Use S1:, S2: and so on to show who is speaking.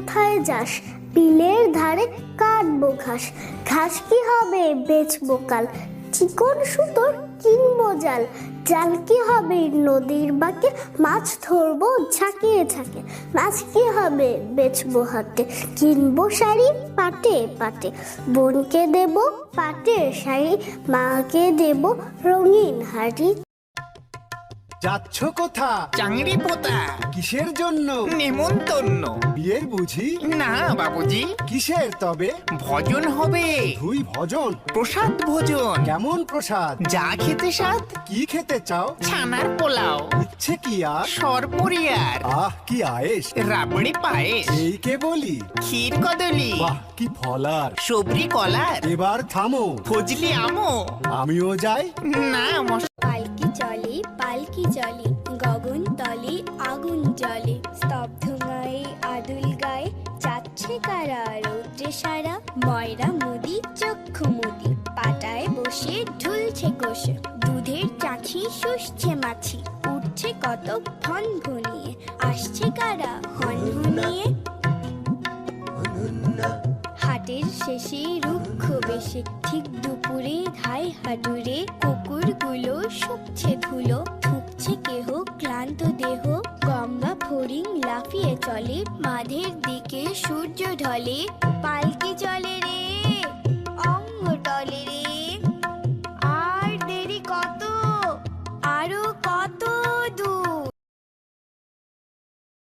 S1: কোথায় যাস? বিলের ধারে কাটবো ঘাস। ঘাস কি হবে বেচবো কাল? চিকন সুতোর কিনবো জাল। জাল কি হবে নদীর বাঁকে? মাছ ধরবো ঝাঁকিয়ে ঝাঁকে। মাছ কি হবে বেচবো হাতে কিনবো শাড়ি পাটে পাটে। বোনকে দেব পাটের শাড়ি, মাকে দেব রঙিন হাড়ি।
S2: যাচ্ছ কোথা?
S3: চাংড়ি পোতা।
S2: কিসের জন্য?
S3: নেমন্তন্ন।
S2: বিয়ের বুঝি?
S3: না বাবুজি।
S2: কিসের তবে?
S3: ভজন হবে।
S2: ধুই ভজন।
S3: প্রসাদ ভোজন।
S2: কেমন প্রসাদ?
S3: যা খেতে সাত
S2: কি খেতে চাও?
S3: ছানার পোলাও।
S2: ইচ্ছে কি আর?
S3: সরপরিয়ার।
S2: আহ কি আয়েস?
S3: রাবড়ি পায়েস।
S2: এই কে বলি?
S3: ক্ষীর কদলি।
S2: বাহ কি ফলার।
S3: সবরি কলার।
S2: এবার থামো।
S3: ফজলি আমো।
S2: আমিও যাই?
S3: না
S4: চলে গগন তলে আগুন জ্বলে। স্তব্ধ গায়ে আদুল গায়ে যাচ্ছে কারা রৌদ্রে সারা, ময়রা মুদি, চক্ষু মুদি। পাটায় বসে ঝুলছে কোষে দুধের চাছি শুষছে মাছি। উঠছে কত ফন ঘনিয়ে, আসছে কারা হন হনিয়ে হাটের শেষে রুক্ষ বেশে, ঠিক দুপুরে ধাই হাডুরে কুকুরগুলো শুকছে ধুলো। লাফিয়ে চলে। মাঝের দিকে সূর্য ঢলে পালকি